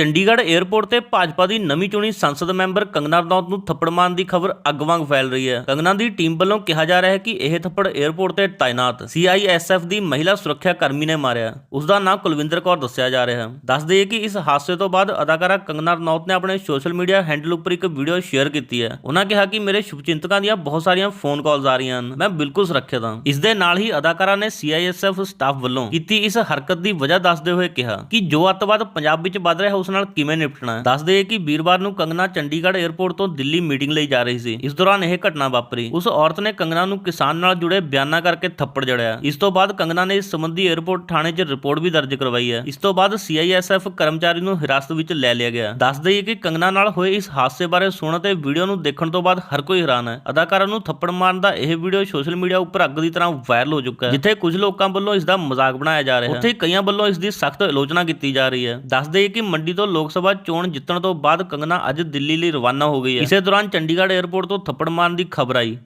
Chandigarh airport ਤੇ ਭਾਜਪਾ ਦੀ ਨਵੀਂ ਚੁਣੀ ਸੰਸਦ ਮੈਂਬਰ ਕੰਗਨਾ ਰਣੌਤ ਨੂੰ ਥੱਪੜ ਮਾਰਨ ਦੀ ਖਬਰ ਅੱਗ ਵਾਂਗ ਫੈਲ ਰਹੀ ਹੈ। ਕੰਗਨਾ ਦੀ ਟੀਮ ਵੱਲੋਂ ਕਿਹਾ ਜਾ ਰਿਹਾ ਹੈ ਕਿ ਇਹ ਥੱਪੜ ਏਅਰਪੋਰਟ ਤੇ ਤਾਇਨਾਤ ਸੀਆਈਐਸਐਫ ਦੀ ਮਹਿਲਾ ਸੁਰੱਖਿਆ ਕਰਮੀ ਨੇ ਮਾਰਿਆ। ਉਸ ਦਾ ਨਾਮ ਕੁਲਵਿੰਦਰ ਕੌਰ ਦੱਸਿਆ ਜਾ ਰਿਹਾ ਹੈ। ਦੱਸ ਦਈਏ ਕਿ ਇਸ ਹਾਦਸੇ ਤੋਂ ਬਾਅਦ ਅਦਾਕਾਰਾ ਕੰਗਨਾ ਰਣੌਤ ਨੇ ਆਪਣੇ ਸੋਸ਼ਲ ਮੀਡੀਆ ਹੈਂਡਲ ਉੱਪਰ ਇੱਕ ਵੀਡੀਓ ਸ਼ੇਅਰ ਕੀਤੀ ਹੈ। ਉਹਨਾਂ ਕਿਹਾ ਕਿ ਮੇਰੇ ਸ਼ੁਭਚਿੰਤਕਾਂ ਦੀਆਂ ਬਹੁਤ ਸਾਰੀਆਂ ਫੋਨ ਕਾਲਸ ਆ ਰਹੀਆਂ ਹਨ। ਮੈਂ ਬਿਲਕੁਲ ਸੁਰੱਖਿਅਤ ਹਾਂ। ਇਸ ਦੇ ਨਾਲ ਹੀ ਅਦਾਕਾਰਾ ਨੇ ਸੀਆਈਐਸਐਫ ਸਟਾਫ ਵੱਲੋਂ ਕੀਤੀ ਇਸ ਹਰਕਤ ਦੀ ਵਜ੍ਹਾ ਦੱਸਦੇ ਹੋਏ ਕਿਹਾ ਕਿ ਜੋ ਅੱਤਵਾਦ ਪੰਜਾਬ ਵਿੱਚ ਵੱਧ ਰਿਹਾ ਉਸ ਨਾਲ ਕਿਵੇਂ ਨਿਪਟਣਾ ਹੈ? ਦਈਏ ਕਿ ਵੀਰਵਾਰ ਨੂੰ ਕੰਗਨਾ ਚੰਡੀਗੜ੍ਹ 에ਅਰਪੋਰਟ ਤੋਂ ਦਿੱਲੀ ਮੀਟਿੰਗ ਲਈ ਜਾ ਰਹੀ ਸੀ। ਇਸ ਦੌਰਾਨ ਇਹ ਘਟਨਾ ਵਾਪਰੀ। ਉਸ ਔਰਤ ਨੇ ਕੰਗਨਾ ਨੂੰ ਕਿਸਾਨ ਨਾਲ ਜੁੜੇ ਬਿਆਨਾਂ ਕਰਕੇ ਥੱਪੜ ਜੜਿਆ। ਇਸ ਤੋਂ ਬਾਅਦ ਕੰਗਨਾ ਨੇ ਇਸ ਸੰਬੰਧੀ 에ਅਰਪੋਰਟ ਥਾਣੇ 'ਚ ਰਿਪੋਰਟ ਵੀ ਦਰਜ ਕਰਵਾਈ ਹੈ। ਇਸ ਤੋਂ ਬਾਅਦ ਸੀਆਈਐਸਐਫ ਕਰਮਚਾਰੀ ਨੂੰ ਹਿਰਾਸਤ ਵਿੱਚ ਲੈ ਲਿਆ ਗਿਆ। ਦੱਸ ਦਈਏ ਕਿ ਕੰਗਨਾ ਨਾਲ ਹੋਏ ਇਸ ਹਾਦਸੇ ਬਾਰੇ ਸੁਣਨ ਤੇ ਵੀਡੀਓ ਨੂੰ ਦੇਖਣ ਤੋਂ ਬਾਅਦ ਹਰ ਕੋਈ ਹੈਰਾਨ ਹੈ। ਅਦਾਕਾਰਾ ਨੂੰ ਥੱਪੜ ਮਾਰਨ ਦਾ ਇਹ ਵੀਡੀਓ ਸੋਸ਼ਲ ਮੀਡੀਆ ਉੱਪਰ ਅੱਗ ਦੀ ਤਰ੍ਹਾਂ ਵਾਇਰਲ ਹੋ ਚੁੱਕਾ ਹੈ, ਜਿੱਥੇ ਕੁਝ ਲੋਕਾਂ ਵੱਲੋਂ ਇਸ ਦਾ ਮਜ਼ਾਕ ਬਣਾਇਆ ਜਾ ਰਿਹਾ ਹੈ। ਉੱਥੇ ਕਈਆਂ ਵੱਲੋਂ ਇਸ ਦੀ ਸਖਤ ਆਲੋਚਨਾ ਕੀਤੀ ਜਾ ਰਹੀ ਹੈ। ਦੱਸ ਦਈਏ ਕਿ ਮੰਡੀ ਤੋਂ ਲੋਕ ਸਭਾ ਚੋਣ ਜਿੱਤਣ ਤੋਂ ਬਾਅਦ ਕੰਗਨਾ ਅੱਜ ਦਿੱਲੀ ਲਈ ਰਵਾਨਾ ਹੋ ਗਈ ਹੈ। ਇਸੇ ਦੌਰਾਨ ਚੰਡੀਗੜ੍ਹ ਏਅਰਪੋਰਟ ਤੋਂ ਥੱਪੜ ਮਾਰਨ ਦੀ ਖਬਰ ਆਈ।